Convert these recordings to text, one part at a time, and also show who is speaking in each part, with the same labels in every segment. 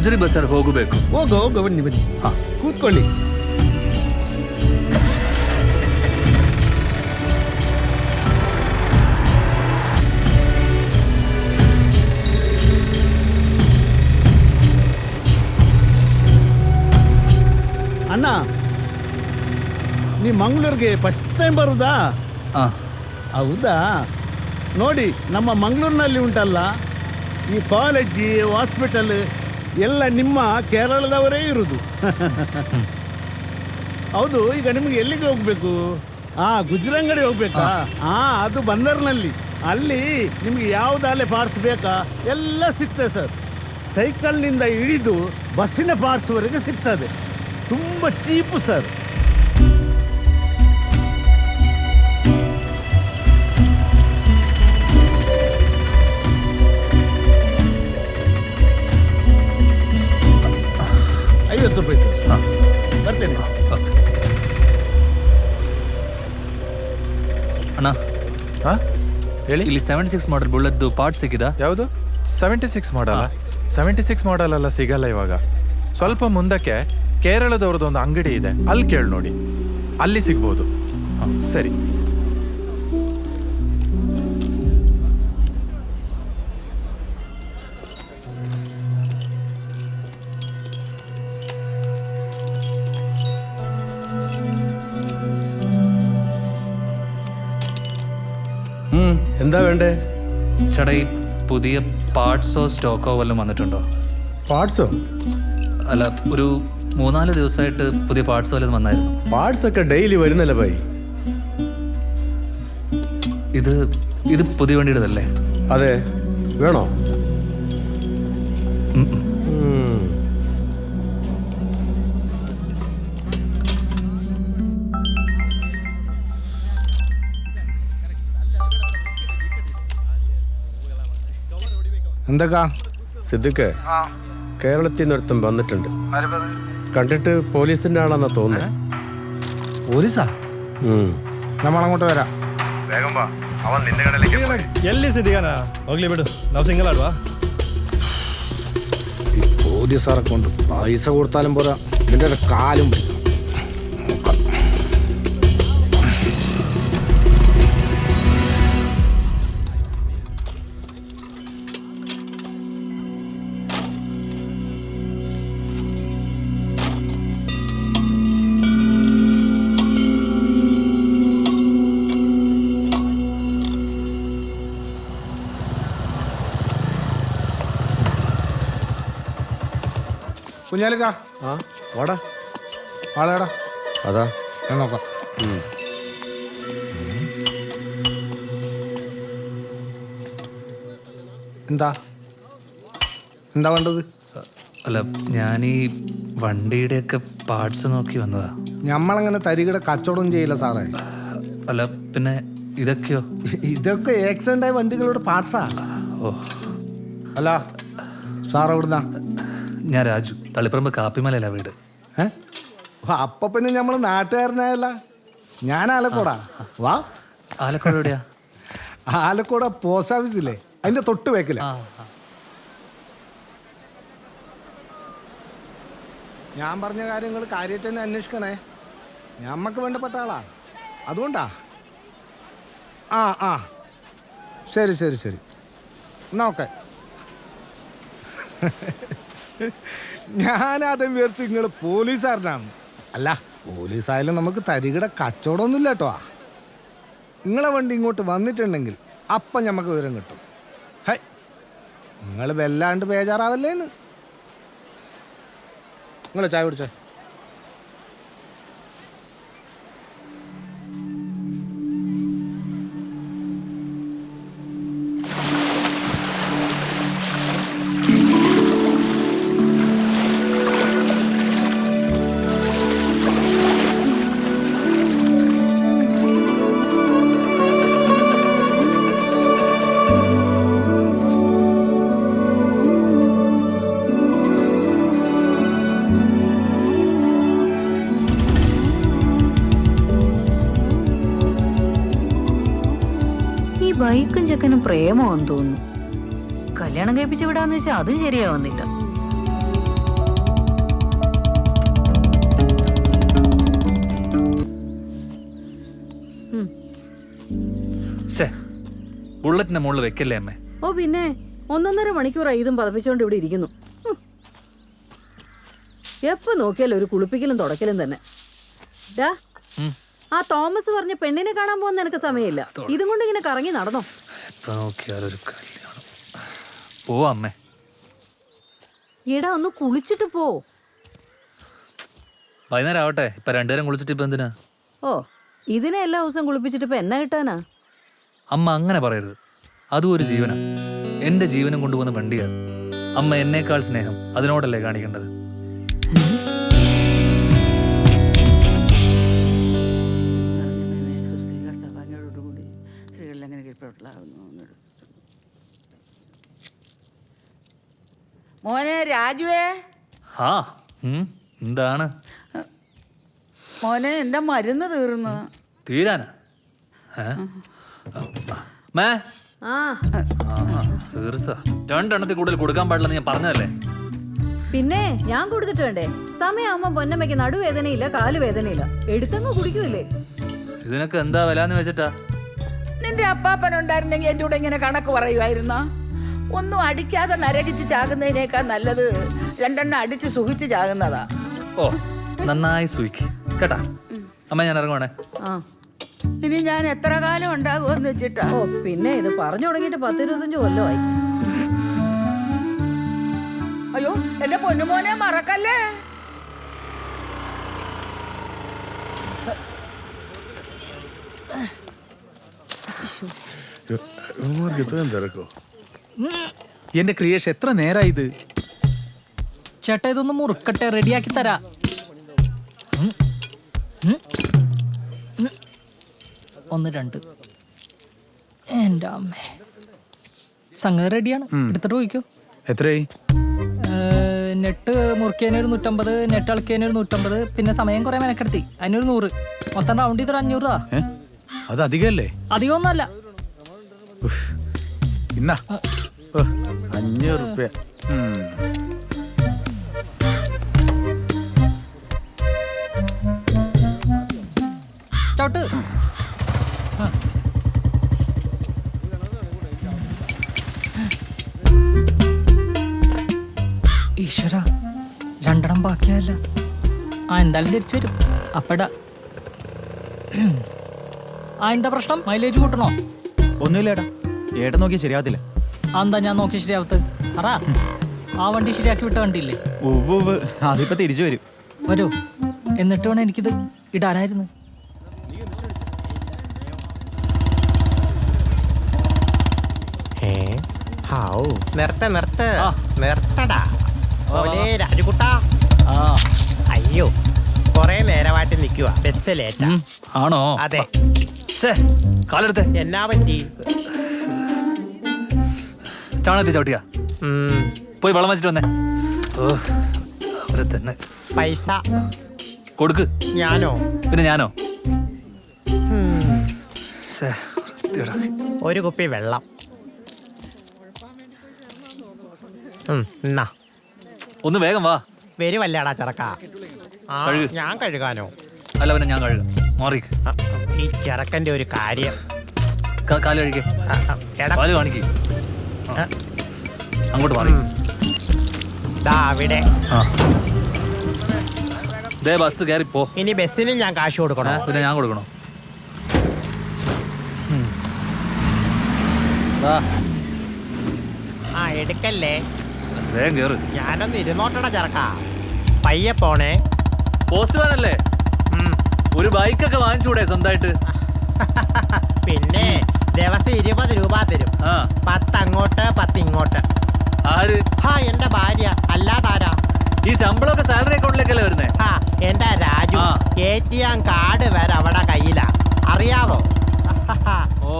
Speaker 1: ಗುಜರಿ ಬಸ್ಸಲ್ಲಿ ಹೋಗಬೇಕು.
Speaker 2: ಹೋಗು ಹೋಗು ಬನ್ನಿ ಬನ್ನಿ.
Speaker 1: ಹಾ.
Speaker 2: ಕೂತ್ಕೊಳ್ಳಿ. ಅಣ್ಣ ನೀ ಮಂಗಳೂರಿಗೆ ಫಸ್ಟ್ ಟೈಮ್ ಬರುದಾ?
Speaker 1: ಆ,
Speaker 2: ಹೌದಾ? ನೋಡಿ ನಮ್ಮ ಮಂಗಳೂರಿನಲ್ಲಿ ಉಂಟಲ್ಲ ಈ ಕಾಲೇಜ್ ಹಾಸ್ಪಿಟಲ್ ಎಲ್ಲ ನಿಮ್ಮ ಕೇರಳದವರೇ ಇರುವುದು ಹೌದು, ಈಗ ನಿಮಗೆ ಎಲ್ಲಿಗೆ ಹೋಗ್ಬೇಕು? ಆ, ಗುಜರಂಗಡಿ ಹೋಗ್ಬೇಕಾ? ಹಾ ಅದು ಬಂದರ್ನಲ್ಲಿ. ಅಲ್ಲಿ ನಿಮ್ಗೆ ಯಾವ್ದಾಲೆ ಪಾರ್ಟ್ಸ್ ಬೇಕಾ? ಎಲ್ಲ ಸಿಗ್ತದೆ ಸರ್. ಸೈಕಲ್ನಿಂದ ಇಳಿದು ಬಸ್ಸಿನ ಪಾರ್ಟ್ಸ್ವರೆಗೆ ಸಿಗ್ತದೆ. ತುಂಬ ಚೀಪು ಸರ್. ಐವತ್ತು ರೂಪಾಯಿ ಸರ್.
Speaker 1: ಹಾ,
Speaker 2: ಬರ್ತೇನೆ.
Speaker 1: ಓಕೆ. ಅಣ್ಣ
Speaker 3: ಹಾ? ಹೇಳಿ.
Speaker 1: ಇಲ್ಲಿ ಸೆವೆಂಟಿ ಸಿಕ್ಸ್ ಮಾಡಲ್ ಬುಳ್ಳದ್ದು ಪಾರ್ಟ್ ಸಿಕ್ಕಿದ?
Speaker 3: ಯಾವುದು? Seventy six model seventy six model ಎಲ್ಲ ಸಿಗಲ್ಲ ಇವಾಗ. ಸ್ವಲ್ಪ ಮುಂದಕ್ಕೆ ಕೇರಳದವ್ರದ್ದು ಒಂದು ಅಂಗಡಿ ಇದೆ. ಅಲ್ಲಿ ಕೇಳಿ ನೋಡಿ. ಅಲ್ಲಿ ಸಿಗ್ಬೋದು. ಹಾಂ. ಸರಿ.
Speaker 4: എന്താ വേണ്ടേ?
Speaker 1: ചേട്ടാ ഈ പുതിയ പാർട്സോ സ്റ്റോക്കോ വല്ലതും വന്നിട്ടുണ്ടോ?
Speaker 4: പാർട്സോ
Speaker 1: അല്ല ഒരു മൂന്നാൽ ദിവസമായിട്ട് പുതിയ പാർട്സ് വല്ലതും വന്നായിരുന്നു.
Speaker 4: പാർട്സ് ഒക്കെ ഡെയിലി വരുന്നല്ലേ ഭായി?
Speaker 1: ഇത് ഇത് പുതിയ വണ്ടിയുടേതല്ലേ?
Speaker 4: അതെ. വേണോ?
Speaker 5: എന്തൊക്കാ
Speaker 4: സിദ്ദിഖ് കേരളത്തിൽ നിന്ന് ഒരുത്തൻ വന്നിട്ടുണ്ട് കണ്ടിട്ട് പോലീസിന്റെ ആളാന്നാ തോന്നുന്നത്
Speaker 5: പോലീസാ
Speaker 4: ഉം.
Speaker 5: നമ്മളങ്ങോട്ട് വരാം
Speaker 6: ಎಲ್ಲಿ ಸಿದ್ದಿಗಾನ ಹೋಗ್ಲಿ ಬಿಡು ನಾವು ಸಿಂಗಲ್ ಆಡ್ವಾ
Speaker 5: ഈ പോലീസാറെ കൊണ്ട് പൈസ കൊടുത്താലും പോരാ ഇതിന്റെ ഒരു കാലും കുഞ്ഞാലിക്ക.
Speaker 4: ആ വാടാ.
Speaker 5: ആളേടാ.
Speaker 4: അതാ.
Speaker 5: ഞാൻ നോക്കാം. എന്താ? എന്താ വേണ്ടത്?
Speaker 1: അല്ല ഞാൻ ഈ വണ്ടിയുടെ ഒക്കെ പാർട്സ് നോക്കി വന്നതാ.
Speaker 5: ഞമ്മളങ്ങനെ തരികിട കച്ചവടം ചെയ്യില്ല സാറേ.
Speaker 1: അല്ല പിന്നെ ഇതൊക്കെയോ?
Speaker 5: ഇതൊക്കെ ആക്സിഡന്റ് ആയ വണ്ടികളുടെ പാർട്സാ
Speaker 1: ഓ.
Speaker 5: അല്ല സാർ എവിടുന്നാ
Speaker 1: ഞാൻ രാജു. തളിപ്പറമ്പ് കാപ്പിമലയല്ല വീട്.
Speaker 5: ഏ? അപ്പൊ പിന്നെ നമ്മൾ നാട്ടുകാരനായല്ല. ഞാൻ ആലക്കോടാ. വാ.
Speaker 1: ആലക്കോട് എവിടെയാ?
Speaker 5: ആലക്കോട പോസ്റ്റ് ഓഫീസില്ലേ? അതിന്റെ തൊട്ട് വെക്കില്ല. ഞാൻ പറഞ്ഞ കാര്യങ്ങൾ കാര്യമായിട്ട് തന്നെ അന്വേഷിക്കണേ. ഞമ്മക്ക് വേണ്ടപ്പെട്ട ആളാ. അതുകൊണ്ടാ. ആ ആ. ശരി ശരി ശരി. എന്നാ ഓക്കെ. ഞാനതും വിചാരിച്ചു നിങ്ങൾ പോലീസുകാരനാണ്. അല്ല പോലീസായാലും നമുക്ക് തരികിട കച്ചവടമൊന്നുമില്ല കേട്ടോ നിങ്ങളെ വണ്ടി ഇങ്ങോട്ട് വന്നിട്ടുണ്ടെങ്കിൽ അപ്പം നമുക്ക് വിവരം കിട്ടും. ഹൈ നിങ്ങൾ വല്ലാണ്ട് ബേജാറാവല്ലേന്ന്. നിങ്ങൾ ചായ കുടിച്ചേ?
Speaker 7: എന്ന് തോന്നുന്നു. കല്യാണം കഴിപ്പിച്ച് വിടാന്ന് വെച്ചാൽ അതും ശരിയാവുന്നില്ല.
Speaker 1: ബുള്ളറ്റിന്റെ മുകളിൽ വെക്കല്ലേ അമ്മേ?
Speaker 8: ഓ പിന്നെ ഒന്നൊന്നര മണിക്കൂറായി ഇതും പതപ്പിച്ചുകൊണ്ട് ഇവിടെ ഇരിക്കുന്നു. എപ്പോ നോക്കിയാലും ഒരു കുളിപ്പിക്കലും തുടക്കലും തന്നെ. ഡാ ആ തോമസ് പറഞ്ഞ പെണ്ണിനെ കാണാൻ പോകുന്ന എനിക്ക് സമയമില്ല. ഇതും കൊണ്ട് ഇങ്ങനെ കറങ്ങി നടന്നോ?
Speaker 1: ഇപ്പൊ നോക്കിയാലൊരു കല്യാണം. പോ അമ്മേ.
Speaker 8: എടാ ഒന്ന് കുളിച്ചിട്ട് പോ.
Speaker 1: വൈകുന്നേരം ആവട്ടെ. ഇപ്പൊ രണ്ടുപേരും കുളിച്ചിട്ട് ഇപ്പൊ എന്തിനാ?
Speaker 8: ഓ ഇതിനെ എല്ലാ ദിവസവും കുളിപ്പിച്ചിട്ട് ഇപ്പൊ എന്നാ കിട്ടാനാ?
Speaker 1: അമ്മ അങ്ങനെ പറയരുത്. അതും ഒരു ജീവനാ. എന്റെ ജീവനും കൊണ്ടുപോകുന്ന വണ്ടിയാ. അമ്മ എന്നേക്കാൾ സ്നേഹം അതിനോടല്ലേ കാണിക്കേണ്ടത്?
Speaker 9: മോനെ രാജുവേ?
Speaker 1: ഹാ ഉം, എന്താണ്?
Speaker 9: മോനെ എന്റെ മരുന്ന് തീർന്നു.
Speaker 1: തീരാനാ? ഏ? മേ?
Speaker 8: ആ.
Speaker 1: ആഹാ, തീർച്ച രണ്ടെണ്ണത്തിൽ കൂടുതൽ കൊടുക്കാൻ പാടില്ലെന്ന് ഞാൻ പറഞ്ഞതല്ലേ?
Speaker 8: പിന്നെ ഞാൻ കൊടുത്തിട്ട് വേണ്ടേ? സമയമാകുമ്പോ പൊന്നമ്മയ്ക്ക് നടുവേദനയില്ല കാലുവേദനയില്ല. എടുത്തങ്ങ് കുടിക്കൂലേ
Speaker 1: ഇതിനൊക്കെ എന്താ വില എന്ന് വെച്ചിട്ടാ?
Speaker 9: നിന്റെ അപ്പാപ്പൻ ഉണ്ടായിരുന്നെങ്കിൽ എന്റെ കൂടെ ഇങ്ങനെ കണക്ക് പറയുമായിരുന്നോ? ഒന്നും അടിക്കാതെ നരകിച്ച് ചാകുന്നതിനേക്കാൾ നല്ലത് രണ്ടെണ്ണം അടിച്ച് സുഖിച്ച് ചാകുന്നതാ.
Speaker 1: ഓ നന്നായി സൂയിക്ക് കേട്ടാ? അമ്മ ഞാൻ ഇറങ്ങുവാണേ.
Speaker 9: ഇനി ഞാൻ എത്ര കാലം ഉണ്ടാകുമെന്ന് വെച്ചിട്ടാ?
Speaker 8: ഓ പിന്നെ ഇത് പറഞ്ഞു തുടങ്ങിയിട്ട് പത്തിരുപത്തഞ്ച് കൊല്ലമായി.
Speaker 9: അയ്യോ എന്റെ പൊന്നുമോനെ മറക്കല്ലേ?
Speaker 10: തിരക്കോ?
Speaker 11: എന്റെ ക്രിയേഷൻ എത്ര നേരായി ഇത്?
Speaker 12: ചേട്ടാ ഇതൊന്ന് മുറുക്കട്ടെ റെഡിയാക്കി തരാ. ഒന്ന് രണ്ട്. എന്റെ അമ്മേ. സംഗതി റെഡിയാണ്. എടുത്തിട്ട് പോയിക്കോ.
Speaker 11: എത്രയായി?
Speaker 12: നെട്ട് മുറുക്കിയതിന് ഒരു നൂറ്റമ്പത് നെട്ട് അളക്കിയതിന് ഒരു നൂറ്റമ്പത് പിന്നെ സമയം കുറെ മെനക്കെടുത്തി. അതിനൊരു നൂറ്. മൊത്തം റൗണ്ട് ചെയ്തൊരു അഞ്ഞൂറ്
Speaker 11: അത് അധികമല്ലേ?
Speaker 12: അധികമൊന്നുമല്ല.
Speaker 11: ഇന്നാ. അഞ്ഞൂറ് റുപ്യ.
Speaker 12: ഈശ്വര രണ്ടെണ്ണം ബാക്കിയല്ല ആ എന്തായാലും തിരിച്ചു വരും. അപ്പടാ. ആ എന്താ പ്രശ്നം? മൈലേജ് കൂട്ടണോ?
Speaker 11: ഒന്നുമില്ല ഏട്ടാ ഏട്ടൻ നോക്കി ശരിയാവത്തില്ല
Speaker 12: ആ എന്താ ഞാൻ നോക്കി ശരിയാവത്ത്? പറ. ആ വണ്ടി ശരിയാക്കി വിട്ട വണ്ടിയില്ലേ?
Speaker 11: ഉവ്വ് അതിപ്പോ തിരിച്ചു വരും.
Speaker 12: വരൂ. എന്നിട്ട് വേണം എനിക്കിത് ഇടാനായിരുന്നു.
Speaker 13: ഹാവൂ. നിർത്ത നിർത്ത്.
Speaker 1: ആ.
Speaker 13: നിർത്തടാ. ഓലേ രാജുകുട്ടാ.
Speaker 1: ആ.
Speaker 13: അയ്യോ. കൊറേ നേരമായിട്ട് നിൽക്കുക ബസ് ലേറ്റാ.
Speaker 1: ആണോ?
Speaker 13: അതെ.
Speaker 1: കാലെടുത്ത്.
Speaker 13: എന്നാ പറ്റി?
Speaker 1: ചാണകത്തി ചവിട്ടിയാ. പോയി വെള്ളം വെച്ചിട്ട് വന്നേ. ഓ അവരെ തന്നെ.
Speaker 13: പൈസ.
Speaker 1: കൊടുക്ക്.
Speaker 13: ഞാനോ?
Speaker 1: പിന്നെ ഞാനോ.
Speaker 13: ഒരു കുപ്പി വെള്ളം.
Speaker 1: ഒന്ന് വേഗം വാ.
Speaker 13: വരുവല്ലാടാ ചെറുക്ക.
Speaker 1: കഴുക്.
Speaker 13: ഞാൻ കഴുകാനോ?
Speaker 1: അല്ല പിന്നെ ഞാൻ കഴുകാം. മാറിക്ക്.
Speaker 13: ആ, ഈ ചെറുക്കന്റെ ഒരു കാര്യം.
Speaker 1: കാ- കാൽ കഴിക്കേ
Speaker 13: ആ, ആ, എടാ.
Speaker 1: കാൽ കാണിക്ക്.
Speaker 13: ആ,
Speaker 1: അങ്ങോട്ട് മാറി.
Speaker 13: ദാ അവിടെ.
Speaker 1: ആ. ദേ ബസ് കയറി പോ.
Speaker 13: ഇനി ബസ്സിന് ഞാൻ കാശ്
Speaker 1: ഏ,
Speaker 13: കൊടുക്കണോ
Speaker 1: പിന്നെ ഞാൻ കൊടുക്കണോ? ഉം. വാ
Speaker 13: ആ എടുക്കല്ലേ?
Speaker 1: വേഗം കേറ്.
Speaker 13: ഞാനൊന്ന് ഇരുന്നോട്ടണ ചെറുക്കാ. പയ്യെ പോണേ.
Speaker 1: പോസ്റ്റ്മാൻ അല്ലേ ഒരു ബൈക്കൊക്കെ വാങ്ങിച്ചൂടെ സ്വന്തമായിട്ട്
Speaker 13: പിന്നെ ദിവസം ഇരുപത് രൂപ തരും. പത്ത് അങ്ങോട്ട് പത്ത് ഇങ്ങോട്ട്
Speaker 1: ആര്?
Speaker 13: ഹാ എന്റെ ഭാര്യ. അല്ലാതാരാ
Speaker 1: ഈ ശമ്പളമൊക്കെ സാലറി അക്കൗണ്ടിലേക്കല്ലേ വരുന്നേ?
Speaker 13: ഹാ എന്റെ
Speaker 1: Raju.
Speaker 13: A T M card വരെ അവിടെ കയ്യിലാ. അറിയാവോ?
Speaker 1: ഓ.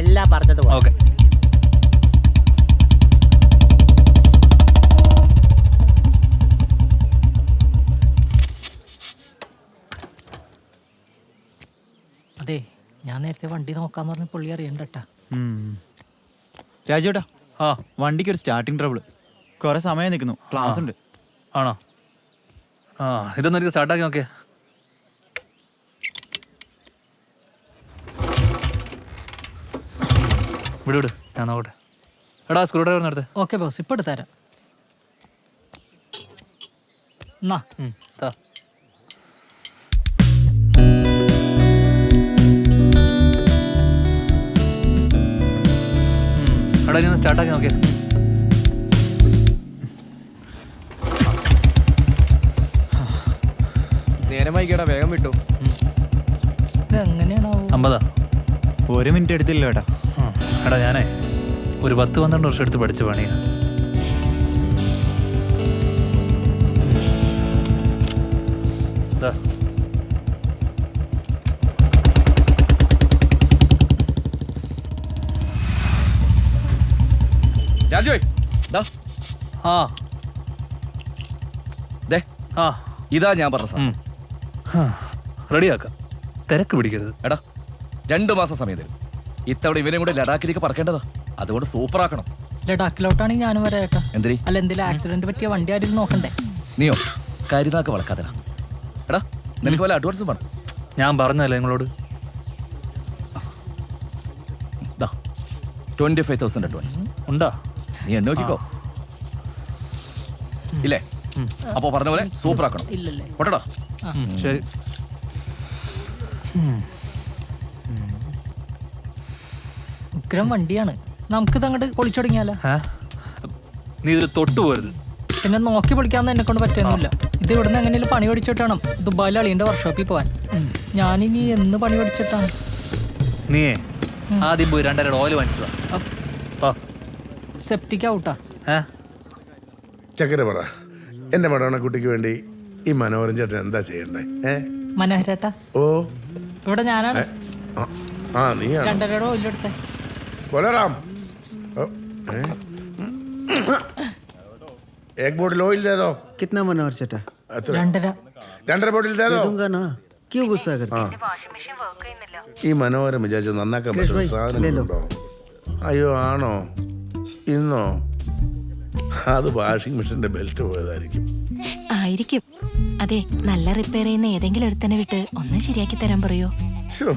Speaker 13: എല്ലാം പറഞ്ഞത്
Speaker 1: ഓക്കെ.
Speaker 12: ഞാൻ നേരത്തെ വണ്ടി നോക്കാന്ന് പറഞ്ഞ പുള്ളി അറിയണ്ടട്ടാ.
Speaker 11: രാജുട്ടാ
Speaker 1: ആ.
Speaker 11: വണ്ടിക്ക് ഒരു സ്റ്റാർട്ടിംഗ് ട്രബിൾ കുറെ സമയം നിൽക്കുന്നു ക്ലാസ് ഉണ്ട്.
Speaker 1: ആണോ? ആ ഇതൊന്നും എനിക്ക് സ്റ്റാർട്ടാക്കി നോക്കിയ. വിടു ഞാൻ നോക്കട്ടെ. എടാ സ്ക്രൂ ഡ്രൈവർ നടത്തേ
Speaker 12: ഓക്കെ ബോസ് ഇപ്പം എടുത്തരാം എന്നാ
Speaker 1: എടാ ഇനി ഒന്ന് സ്റ്റാർട്ടാക്കി നോക്കിയേ.
Speaker 11: നേരം വൈകിയടാ വേഗം വിട്ടു.
Speaker 12: അങ്ങനെയാണോ
Speaker 1: അമ്പതാ.
Speaker 11: ഒരു മിനിറ്റ് എടുത്തില്ല ഏട്ടാ.
Speaker 1: എടാ ഞാനേ ഒരു പത്ത് പന്ത്രണ്ട് വർഷം എടുത്ത് പഠിച്ച പണിയാ. ദാ.
Speaker 14: രാജുവേ ദാ,
Speaker 1: ആ.
Speaker 14: ദേ
Speaker 1: ആ.
Speaker 14: ഇതാ ഞാൻ പറഞ്ഞ സാധനം.
Speaker 1: റെഡിയാക്ക. തിരക്ക് പിടിക്കരുത്.
Speaker 14: എടാ രണ്ട് മാസം സമയം തരും. ഇത്തവണ ഇവനെയും കൂടെ ലഡാക്കിലേക്ക് പറക്കേണ്ടതാ. അതുകൊണ്ട് സൂപ്പർ ആക്കണം
Speaker 12: ലഡാക്കിലോട്ടാണെങ്കിൽ ഞാനും വരെ ഏട്ടാ.
Speaker 14: എന്തിരി?
Speaker 12: അല്ല എന്തെങ്കിലും ആക്സിഡന്റ് പറ്റിയ വണ്ടി ആരും നോക്കണ്ടേ?
Speaker 14: നീയോ? കരുതാക്ക വളക്കാതെടാ എടാ നിനക്ക് വല്ല അഡ്വാൻസും വേണം?
Speaker 1: ഞാൻ പറഞ്ഞല്ലേ നിങ്ങളോട്?
Speaker 14: ദാ ട്വന്റി ഫൈവ് തൗസൻഡ് അഡ്വാൻസ്
Speaker 1: ഉണ്ടാ.
Speaker 14: നീ എന്നെ നോക്കിക്കോ. ഇല്ലേ? അപ്പോ പറഞ്ഞ പോലെ സൂപ്പർ ആക്കണം
Speaker 12: ഇല്ലല്ലേ.
Speaker 14: പൊട്ടടാ.
Speaker 1: ശരി.
Speaker 12: ഉഗ്രം വണ്ടിയാണ്. നമുക്കിത് അങ്ങോട്ട് പൊളിച്ചു തുടങ്ങിയാലോ
Speaker 1: ഏ? നീ ഇതിൽ തൊട്ട് പോരുത്.
Speaker 12: പിന്നെ നോക്കി പൊളിക്കാന്ന് എന്നെ കൊണ്ട് പറ്റുന്നില്ല ഇത് ഇവിടുന്ന് എങ്ങനെയും പണി പഠിച്ചിട്ട് വേണം ദുബായിൽ അളിയന്റെ വർക്ക്ഷോപ്പിൽ പോവാൻ. ഞാനിനി എന്ന് പണി പഠിച്ചിട്ടാണ്
Speaker 1: നീ ആദ്യം പോയി രണ്ടര ഓയിൽ വാങ്ങിച്ചിട്ട്. വാ.
Speaker 12: സെപ്റ്റിക് ഔട്ടാ
Speaker 10: ചക്കര പറ. എന്റെ മടവണ കുട്ടിക്ക് വേണ്ടി ഈ മനോഹരൻ ചേട്ടൻ എന്താ ചെയ്യണ്ടേ? ഏ?
Speaker 12: മനോഹരേട്ടാ
Speaker 10: ഓ.
Speaker 12: ഇവിടെ ഞാനാണ്.
Speaker 10: ആ, ഓ, एक बोतल ऑयल दे दो
Speaker 11: कितना मनोहर
Speaker 10: चटा
Speaker 12: രണ്ടര.
Speaker 10: രണ്ടര दे दो दूंगा
Speaker 11: ना क्यों गुस्सा करते
Speaker 10: हो? ഈ മനോഹരം വിചാരിച്ചു നന്നാക്കാൻ പറ്റുന്ന അയ്യോ ആണോ? ഇന്നോ? അത് വാഷിംഗ് മെഷീന്റെ ബെൽറ്റ് പോയതായിരിക്കും.
Speaker 15: ആയിരിക്കും. അതെ നല്ല റിപ്പയർ ചെയ്യുന്ന ഏതെങ്കിലും ഒരുത്തനെ വിട്ട് ഒന്ന് ശരിയാക്കി തരാൻ പറയോ?
Speaker 10: ഷോ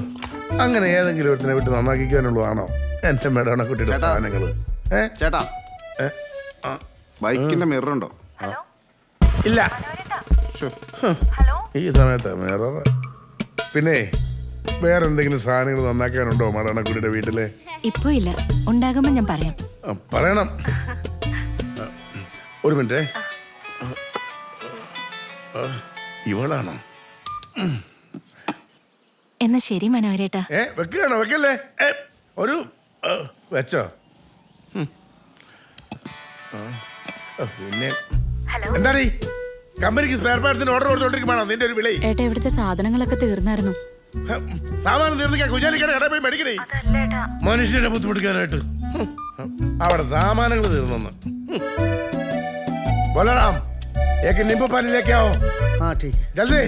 Speaker 10: അങ്ങനെ ഏതെങ്കിലും ഒരുത്തനെ വിട്ട് നന്നാക്കിക്കാനുള്ളതാണോ? എന്റെ മേടാണ കുട്ടിയുടെ സാധനങ്ങൾ.
Speaker 11: ചേട്ടാ. ബൈക്കിന്റെ മിറർ ഉണ്ടോ?
Speaker 10: ഇല്ല. ഈ സമയത്ത് മിറർ പിന്നെ വേറെ എന്തെങ്കിലും സാധനങ്ങൾ നന്നാക്കാനുണ്ടോ മടണക്കുടിയുടെ വീട്ടിൽ?
Speaker 15: ഇപ്പൊ ഇല്ല. ഉണ്ടാകുമ്പോ ഞാൻ പറയാം.
Speaker 10: ആ, പറയണം. ആ, ഒരു മിനിറ്റ്. ഇവളാണോ?
Speaker 15: എന്നാ ശരി മനോഹരേട്ടാ.
Speaker 10: ഏ വെക്കുകയാണോ? വെക്കല്ലേ? ഏ, ഒരു ആ, വെച്ചോ. ഉം. ആ, ആ, പിന്നെ എന്താടി? കമ്പനിക്ക് സ്പെയർ പാർട്സിന് ഓർഡർ കൊടുത്തോണ്ടിരിക്കുമ്പോഴാണോ നിന്റെ ഒരു വിളി.
Speaker 15: ഏട്ടാ ഇവിടുത്തെ സാധനങ്ങളൊക്കെ തീർന്നായിരുന്നു.
Speaker 10: സാമാനം തീർന്നിക്കാൻ കുഞ്ഞാലിക്കട കടയിൽ പോയി മേടിക്കണേ മനുഷ്യനെ ബുദ്ധിമുട്ടിക്കാനായിട്ട് ഹും. അവിടെ സാമാനങ്ങൾ തീർന്നെന്ന് ബോലറാം ഏക്ക് നിമ്പ് പാനി ലേക്കാവോ
Speaker 11: हाँ ठीक है
Speaker 10: ജൽദി